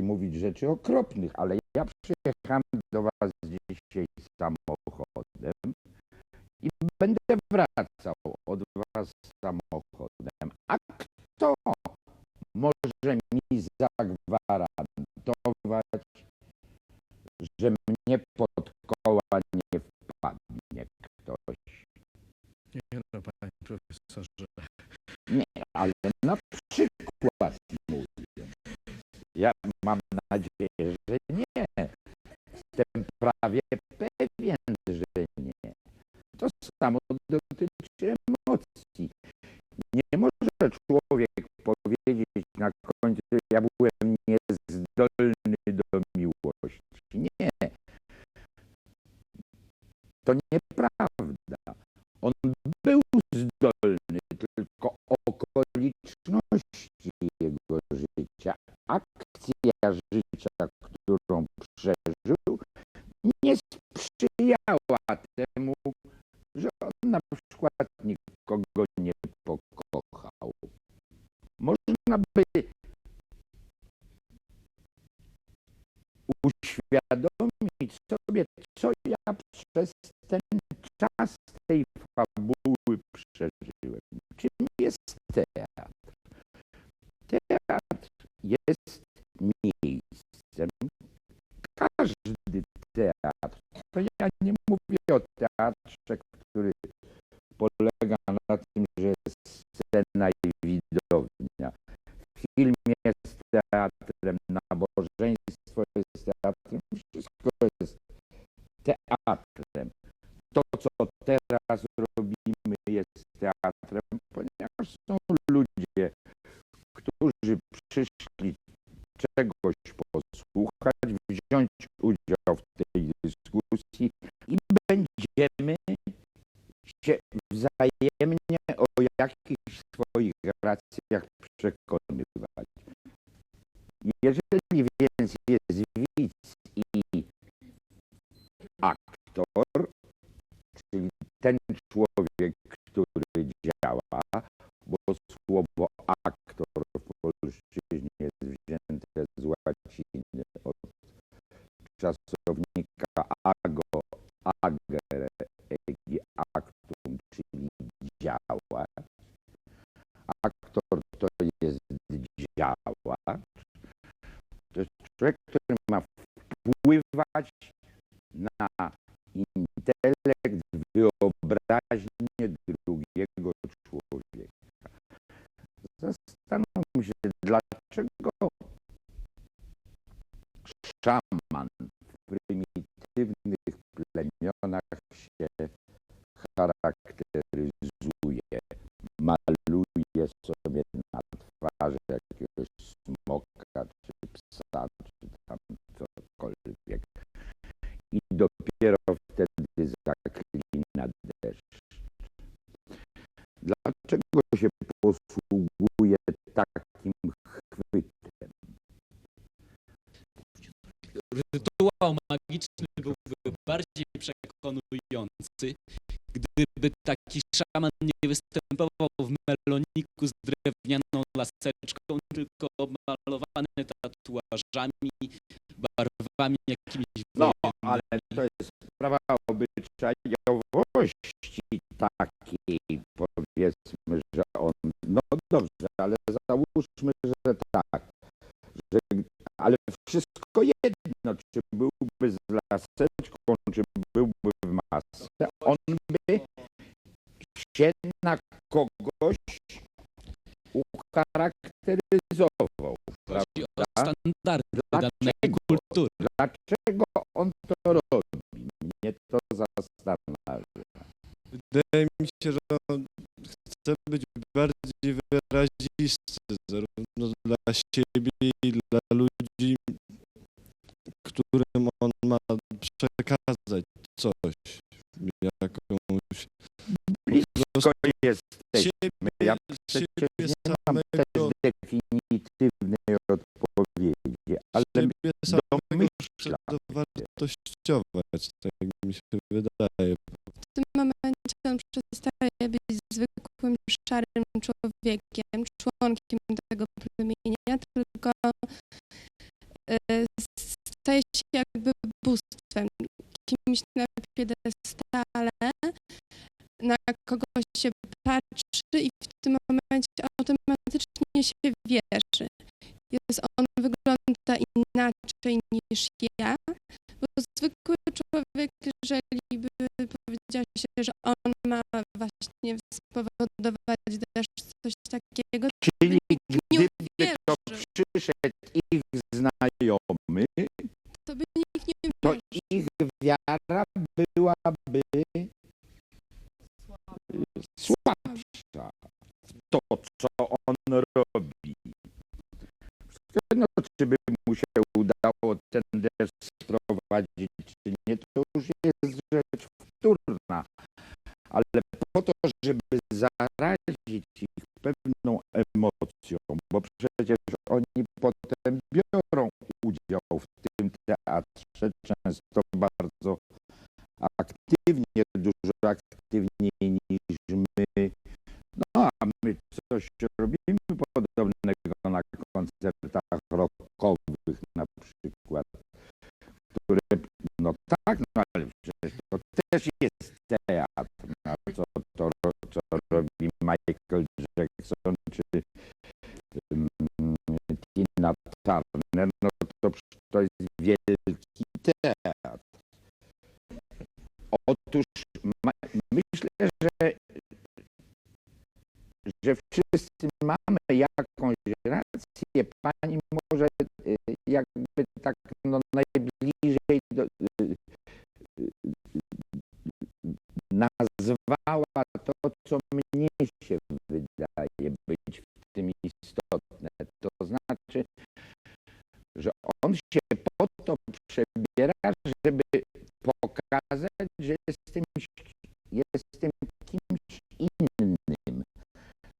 mówić rzeczy okropnych, ale ja przyjechałem do was dzisiaj samochodem i będę wracał od was samochodem. A kto może mi zagwarantować, że mnie pod koła nie wpadnie ktoś? Nie no, panie profesorze. Nie, ale na przykład. Ja mam nadzieję, że nie. Jestem prawie pewien, że nie. To samo dotyczy emocji. Nie może człowiek powiedzieć na końcu, ja byłem niezdolny do miłości. Nie. To nieprawda. On był zdolny, tylko okoliczności jego życia, akcja życia, którą przeżył, nie sprzyjała temu, że on na przykład nikogo nie pokochał. Można by uświadomić sobie, co ja przez ten czas tej fabuły przeżyłem. Czym jest teatr? Teatr jest miejscem. Każdy teatr, to ja nie mówię o teatrze, który polega na tym, że jest scena i widownia. Film jest teatrem, nabożeństwo jest teatrem, wszystko jest teatrem. To, co teraz teatrem, ponieważ są ludzie, którzy przyszli czegoś posłuchać, wziąć udział w tej dyskusji i będziemy się wzajemnie o jakichś swoich racjach przekonywać. Jeżeli więc jest widz i aktor, czyli ten człowiek, czasownika ago, agere, egi actum, czyli działa. Aktor to jest działacz. To jest człowiek, który ma wpływać na intelekt, wyobraźnię drugiego człowieka. Zastanówmy się, dlaczego szaman prymitywnych plemionach się charakteryzuje, maluje sobie na twarzy jakiegoś smoka, czy psa, czy tam cokolwiek. I dopiero wtedy zaklina deszcz. Dlaczego się posługuje takim chwytem? Rytuał magiczny byłby bardziej przekonujący, gdyby taki szaman nie występował w meloniku z drewnianą laseczką, tylko omalowany tatuażami, barwami jakimiś No, ale to jest sprawa obyczajowości takiej, powiedzmy, że on, no dobrze, ale załóżmy, że tak, że, ale wszystko jedno, czy byłby z laseczką, czy byłby w masce, on by się na kogoś ucharakteryzował, Chodzi o prawda? standardy danej kultury. Dlaczego on to robi? Mnie to zastanawia. Wydaje mi się, że on chce być bardziej wyrazisty, zarówno dla siebie i dla ludzi, którym on ma przekazać coś, jakąś Blisko jesteśmy. Ja przecież nie mam też definitywnej odpowiedzi, ale domyślam dowartościować, tak mi się wydaje. W tym momencie on przestaje być zwykłym szarym człowiekiem, członkiem tego plemienia, tylko e, staje się jakby bóstwem, kimś na piedestale, na kogo się patrzy i w tym momencie automatycznie się wierzy. Jest on wygląda inaczej niż ja, bo zwykły człowiek, jeżeli by powiedział się, że on ma właśnie spowodować deszcz, coś takiego, Czyli nie gdyby to przyszedł ich znajomy, to ich wiara byłaby słabsza. To, co on robi. No, czy by mu się udało ten deszcz sprowadzić, czy nie, to już jest rzecz wtórna. Ale po to, żeby zarazić ich pewną emocją, bo przecież oni potem biorą udział w tym teatrze, często bardzo aktywnie, dużo aktywniej niż my. No a my coś robimy podobnego na koncertach rockowych na przykład, które, no tak, no ale przecież to też jest teatr, na co, to, co robi Michael Jackson czy mm, Tina Turner, no to, to jest wielki teatr. Otóż myślę, że, że wszyscy mamy jakąś rację. Pani może y, jakby tak no, najbliżej do, y, nazwała to, co mnie się wydaje być w tym istotne. To znaczy, że on się po to przebiera, żeby pokazać, że jestem, jestem kimś innym.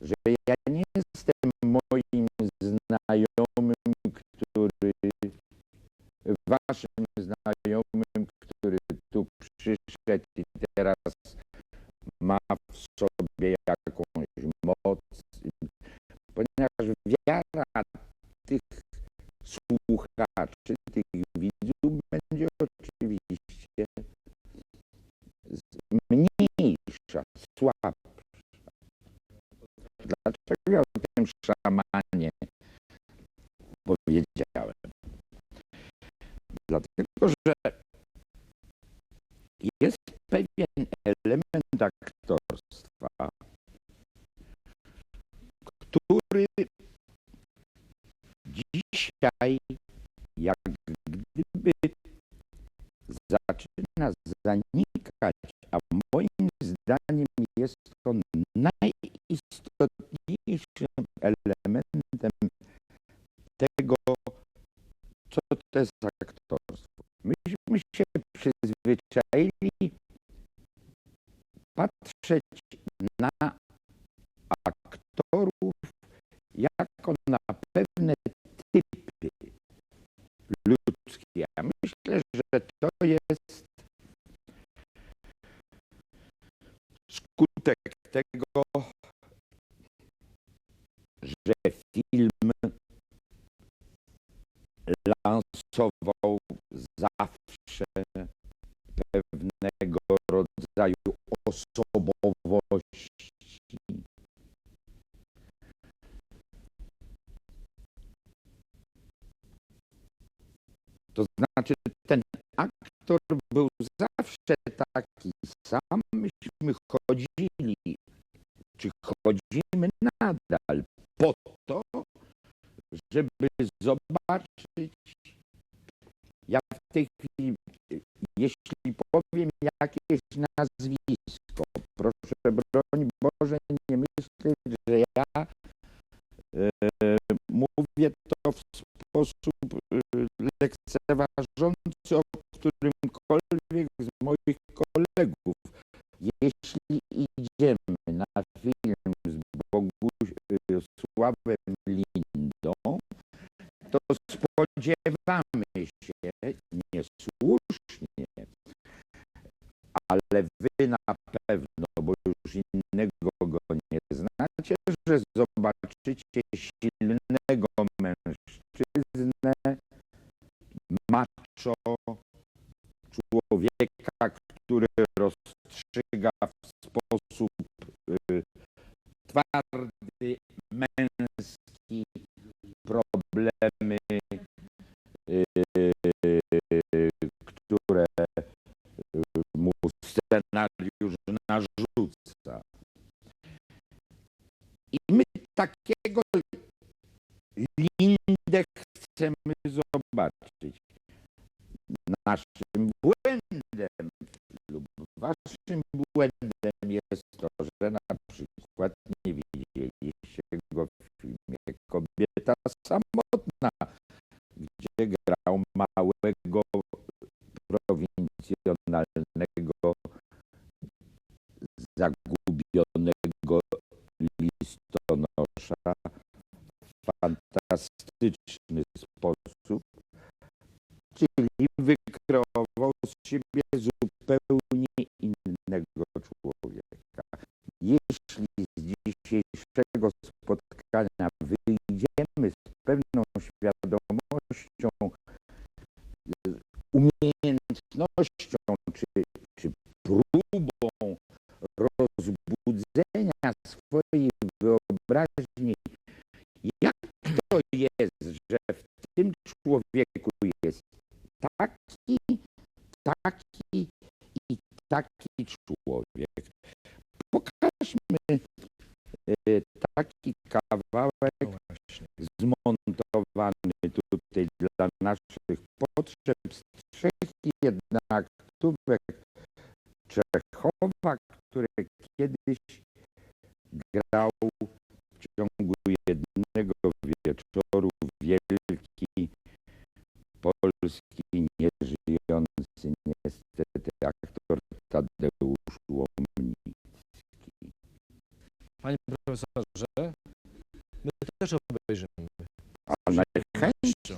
Że ja nie jestem moim znajomym, który waszym znajomym, który tu przyszedł i teraz ma w sobie jakąś moc. Ponieważ wiara tych słuchaczy, tych widzów będzie oczywiście z- mniejsza, słabsza. Dlaczego ja o tym szamanie powiedziałem? Dlatego, że jest pewien element aktorstwa, który dzisiaj jak gdyby zaczyna zanikać, a moim zdaniem jest to najistotniejszym elementem tego, co to jest aktorstwo. Myśmy się przyzwyczaili patrzeć na aktorów jako na pewne typy ludzkie. Ja myślę, że to jest skutek tego, lansował zawsze pewnego rodzaju osobowości. To znaczy, ten aktor był zawsze taki sam. Myśmy chodzili, czy chodzimy nadal żeby zobaczyć. Ja w tej chwili, jeśli powiem jakieś nazwisko, proszę broń Boże nie myśleć, że ja e, mówię to w sposób e, lekceważący o którymkolwiek z moich kolegów. Jeśli idziemy spodziewamy się niesłusznie, ale wy na pewno, bo już innego go nie znacie, że zobaczycie silnego mężczyznę macho, człowieka, który rozstrzyga w sposób y, twardy, męski I my takiego Lindę chcemy zobaczyć. Naszym błędem lub waszym błędem jest to, że na przykład nie widzieliście go w filmie Kobieta Samotna, czyli wykreował z siebie zupełnie innego człowieka. Jeśli z dzisiejszego spotkania wyjdziemy z pewną świadomością, umiejętnością czy, czy próbą rozbudzenia swojej wyobraźni, jak to jest, że w tym człowieku taki, taki i taki człowiek. Pokażmy e, taki kawałek zmontowany tutaj dla naszych potrzeb z trzech jednaktówek Czechowa, które kiedyś grał w ciągu jednego wieczoru So.